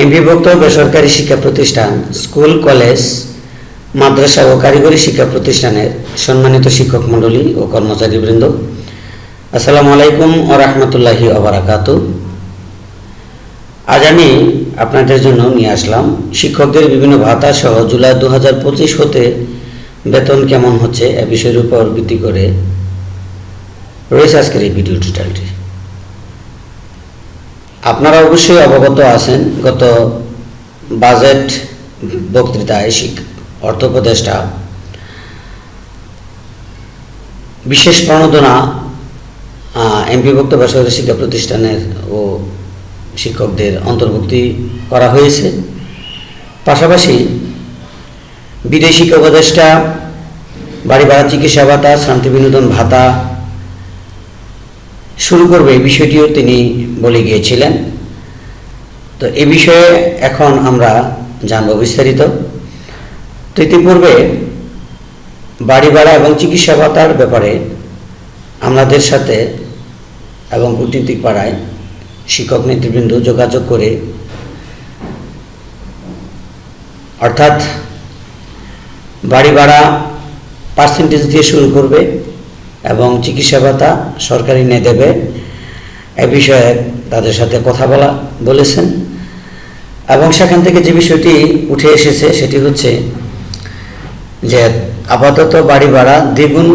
এমপিভুক্ত বেসরকারি শিক্ষা প্রতিষ্ঠান, স্কুল, কলেজ, মাদ্রাসা ও কারিগরি শিক্ষা প্রতিষ্ঠানের সম্মানিত শিক্ষক মণ্ডলী ও কর্মচারীবৃন্দ, আসসালামু আলাইকুম ও রহমতুল্লাহি অবরাকাত আজ আমি আপনাদের জন্য নিয়ে আসলাম, শিক্ষকদের বিভিন্ন ভাতা সহ জুলাই দু হাজার পঁচিশ হতে বেতন কেমন হচ্ছে এ বিষয়ের উপর ভিত্তি করে রয়েছে আজকের এই ভিডিও টিউটোরিয়ালটি আপনারা অবশ্যই অবগত আছেন, গত বাজেট বক্তৃতায় শিক অর্থ উপদেষ্টা, বিশেষ প্রণোদনা এমপিভুক্ত বেসরকারি শিক্ষা প্রতিষ্ঠানের ও শিক্ষকদের অন্তর্ভুক্তি করা হয়েছে। পাশাপাশি বিদেশি উপদেষ্টা, বাড়ি ভাড়া, চিকিৎসা ভাতা, শান্তি বিনোদন ভাতা, শুরু করবে এই বিষয়টিও তিনি বলে গিয়েছিলেন। তো এ বিষয়ে এখন আমরা জানব বিস্তারিত। তো ইতিপূর্বে বাড়ি ভাড়া এবং চিকিৎসা ভাতার ব্যাপারে আমাদের সাথে এবং কূটনীতিক পাড়ায় শিক্ষক নেতৃবৃন্দ যোগাযোগ করে অর্থাৎ বাড়ি ভাড়া পার্সেন্টেজ দিয়ে শুরু করবে এবং চিকিৎসা ভাতা সরকারি নিয়ে দেবে। এ বিষয়ে তাদের সাথে কথা বলা বলেছেন। এবং সেখান থেকে যে বিষয়টি উঠে এসেছে সেটি হচ্ছে যে আপাতত বাড়ি ভাড়া দ্বিগুণ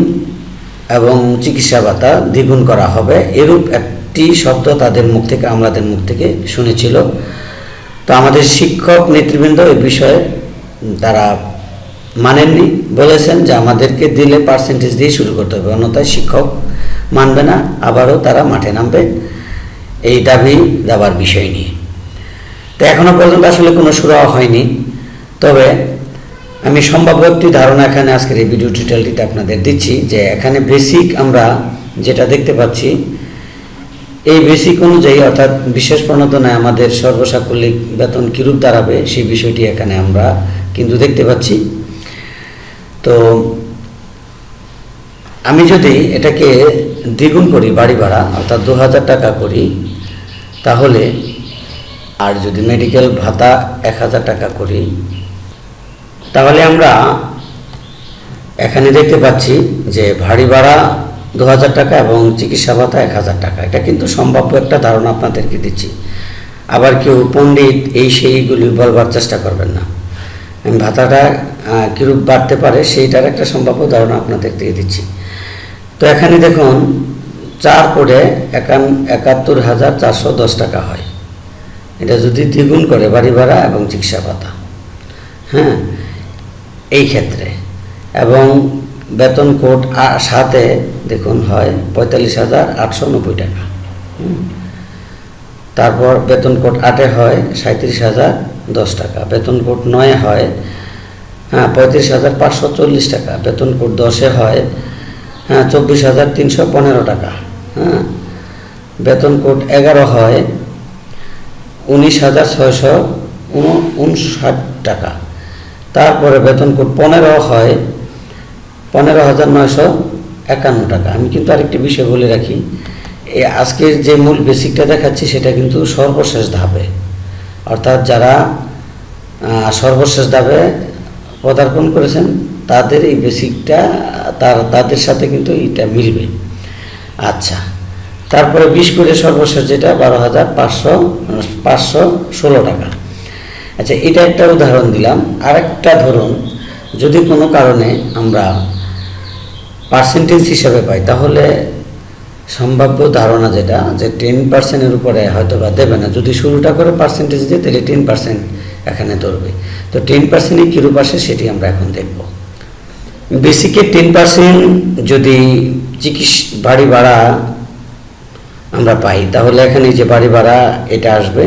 এবং চিকিৎসা ভাতা দ্বিগুণ করা হবে এরূপ একটি শব্দ তাদের মুখ থেকে আমাদের মুখ থেকে শুনেছিল। তো আমাদের শিক্ষক নেতৃবৃন্দ এই বিষয়ে তারা মানেননি, বলেছেন যে আমাদেরকে দিলে পার্সেন্টেজ দিয়ে শুরু করতে হবে। অন্যথায় শিক্ষক মানবে না, আবারও তারা মাঠে নামবে। এই দাবি দেওয়ার বিষয় নিয়ে। তো এখনও পর্যন্ত আসলে কোনো সুরাহ হয়নি। তবে আমি সম্ভাব্য একটি ধারণা এখানে আজকের এই ভিডিও টিউটোরিয়ালটিতে আপনাদের দিচ্ছি যে এখানে বেসিক আমরা যেটা দেখতে পাচ্ছি, এই বেসিক অনুযায়ী অর্থাৎ বিশেষ প্রণোদনায় আমাদের সর্বসাকল্যিক বেতন কীরূপ দাঁড়াবে, সেই বিষয়টি এখানে আমরা কিন্তু দেখতে পাচ্ছি। তো আমি যদি এটাকে দ্বিগুণ করি বাড়ি ভাড়া, অর্থাৎ দু হাজার টাকা করি, তাহলে আর যদি মেডিকেল ভাতা এক হাজার টাকা করি, তাহলে আমরা এখানে দেখতে পাচ্ছি যে ভারী ভাড়া দু হাজার টাকা এবং চিকিৎসা ভাতা এক হাজার টাকা। এটা কিন্তু সম্ভাব্য একটা ধারণা আপনাদেরকে দিচ্ছি। আবার কেউ পণ্ডিত এই সেইগুলি বলবার চেষ্টা করবেন না। ভাতাটা কীরূপ বাড়তে পারে সেইটার একটা সম্ভাব্য ধারণা আপনাদের দিয়ে দিচ্ছি। তো এখানে দেখুন, চার করে একান, একাত্তর হাজার চারশো দশ টাকা হয়। এটা যদি দ্বিগুণ করে বাড়ি ভাড়া এবং চিকিৎসা ভাতা। হ্যাঁ এই ক্ষেত্রে। এবং বেতন কোড সাথে দেখুন হয় পঁয়তাল্লিশ হাজার আটশো নব্বই টাকা। তারপর বেতন কোড আটে হয় সাঁত্রিশ হাজার দশ টাকা। বেতন কোড নয়ে হয় হ্যাঁ পঁয়ত্রিশ হাজার পাঁচশো চল্লিশ টাকা। বেতন কোড দশে হয় হ্যাঁ চব্বিশ হাজার তিনশো পনেরো টাকা। হ্যাঁ বেতন কোড এগারো হয় উনিশ হাজার ছয়শো উনষাট টাকা। তারপরে বেতন কোড পনেরো হয় পনেরো হাজার নয়শো একান্ন টাকা। আমি কিন্তু আরেকটি বিষয় বলে রাখি, এই আজকের যে মূল বেসিকটা দেখাচ্ছি সেটা কিন্তু সর্বশেষ ধাপে। অর্থাৎ যারা সর্বশেষ ধাপে পদার্পণ করেছেন, তাদের এই বেসিকটা, তার, তাদের সাথে কিন্তু এটা মিলবে। আচ্ছা তারপরে বিশ করে সর্বশেষ যেটা, বারো হাজার পাঁচশো পাঁচশো ষোলো টাকা। আচ্ছা এটা একটা উদাহরণ দিলাম। আরেকটা ধরুন, যদি কোনো কারণে আমরা পার্সেন্টেজ হিসাবে পাই, তাহলে সম্ভাব্য ধারণা যেটা, যে টেন পার্সেন্টের উপরে হয়তো বা দেবে না। যদি শুরুটা করে পার্সেন্টেজ দিয়ে, তাহলে টেন পার্সেন্ট এখানে ধরবে। তো টেন পার্সেন্টে কীরূপ আসে সেটি আমরা এখন দেখব। বেসিকে টেন পার্সেন্ট যদি চিকিৎসা বাড়ি ভাড়া আমরা পাই, তাহলে এখানে যে বাড়ি ভাড়া এটা আসবে।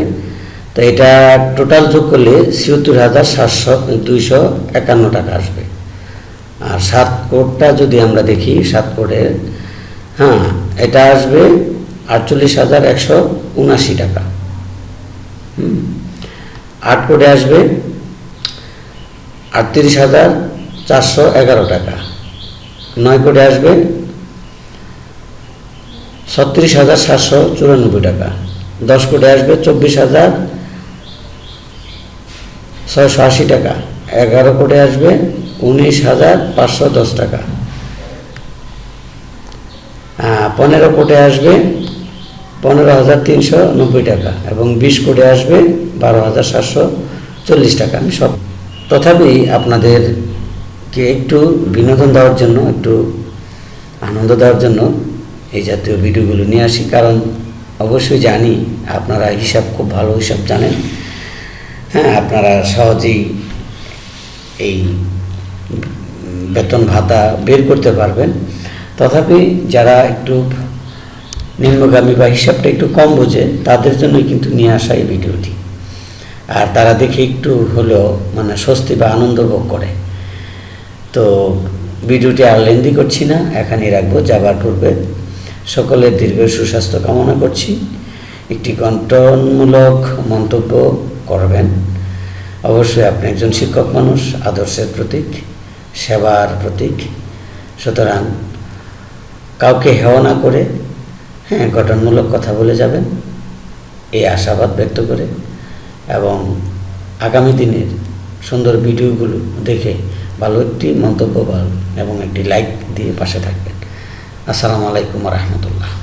তো এটা টোটাল যোগ করলে ছিয়াত্তর হাজার সাতশো, দুইশো একান্ন টাকা আসবে। আর সাত কোটটা যদি আমরা দেখি, সাত কোটের হ্যাঁ এটা আসবে আটচল্লিশ হাজার একশো উনাশি টাকা। আট কোটে আসবে। আটত্রিশ হাজার চারশো এগারো টাকা। নয় কোটে আসবে। ছত্রিশ হাজার সাতশো চুরানব্বই টাকা। দশ কোটি আসবে চব্বিশ হাজার ছয়শো আশি টাকা। এগারো কোটে আসবে উনিশ হাজার পাঁচশো দশ টাকা। পনেরো কোটে আসবে পনেরো হাজার তিনশো নব্বই টাকা এবং বিশ কোটে আসবে বারো হাজার সাতশো চল্লিশ টাকা। আমি সব তথাপি আপনাদেরকে একটু বিনোদন দেওয়ার জন্য, একটু আনন্দ দেওয়ার জন্য এই জাতীয় ভিডিওগুলো নিয়ে আসি, কারণ অবশ্যই জানি আপনারা হিসাব খুব ভালো হিসাব জানেন। হ্যাঁ আপনারা সহজেই এই বেতন ভাতা বের করতে পারবেন। তথাপি যারা একটু নিম্নগামী বা হিসাবটা একটু কম বোঝে, তাদের জন্য কিন্তু নিয়ে আসা এই ভিডিওটি। আর তারা দেখে একটু হলেও মানে স্বস্তি বা আনন্দ ভোগ করে। তো ভিডিওটি আর লেন্দি করছি না, এখানেই রাখব, যাবার পূর্বে সকলের দীর্ঘ সুস্বাস্থ্য কামনা করছি। একটি গঠনমূলক মন্তব্য করবেন। অবশ্যই আপনি একজন শিক্ষক মানুষ, আদর্শের প্রতীক, সেবার প্রতীক। সুতরাং কাউকে হেয় না করে হ্যাঁ গঠনমূলক কথা বলে যাবেন। এই আশাবাদ ব্যক্ত করে এবং আগামী দিনের সুন্দর ভিডিওগুলো দেখে ভালো একটি মন্তব্য এবং একটি লাইক দিয়ে পাশে থাকবেন। আসসালামু আলাইকুম রহমতুল্লাহ।